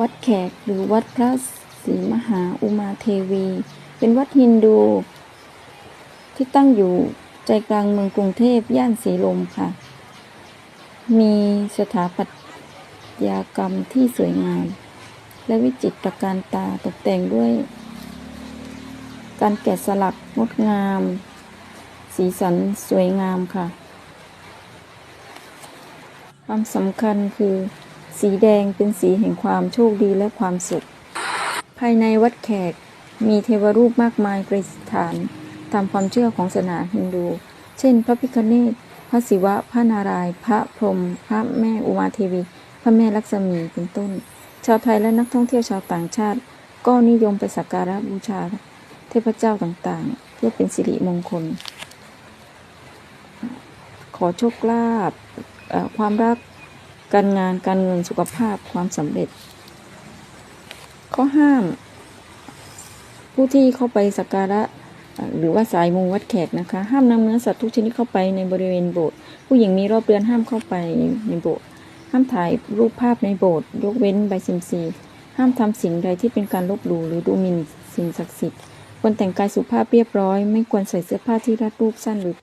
วัดแขกหรือวัดพระศรีมหาอุมาเทวี เป็นวัดฮินดู ที่ตั้งอยู่ใจกลางเมืองกรุงเทพย่านสีลมค่ะ มีสถาปัตยกรรมที่สวยงาม และวิจิตรการตาตกแต่งด้วย การแกะสลักงดงาม สีสันสวยงามค่ะ ความสำคัญคือ สีแดงเป็นสีแห่งความโชคดีและความสุข ภายในวัดแขกมีเทวรูปมากมายประดิษฐาน ตามความเชื่อของศาสนาฮินดู เช่น พระพิฆเนศพระศิวะ พระนารายณ์พระพรหมพระแม่อุมาเทวี พระแม่ลักษมีเป็นต้น ชาวไทยและนักท่องเที่ยวชาวต่างชาติ ก็นิยมไปสักการะบูชา เทพเจ้าต่างๆ เพื่อเป็นสิริมงคล ขอโชคลาภความรัก การงานการเงินสุขภาพความสำเร็จ ข้อห้าม ผู้ที่เข้าไปสักการะหรือว่าสายมูวัดแขกนะคะ ห้ามนำเนื้อสัตว์ทุกชนิดเข้าไปในบริเวณโบสถ์ผู้หญิงมีรอบเดือนห้ามเข้าไปในโบสถ์ห้ามถ่ายรูปภาพในโบสถ์ยกเว้นใบซิมซีห้ามทำสิ่งใดที่เป็นการลบหลู่หรือดูหมิ่นสิ่งศักดิ์สิทธิ์ควรแต่งกายสุภาพเรียบร้อย ไม่ควรใส่เสื้อผ้าที่รัดรูปสั้นหรือ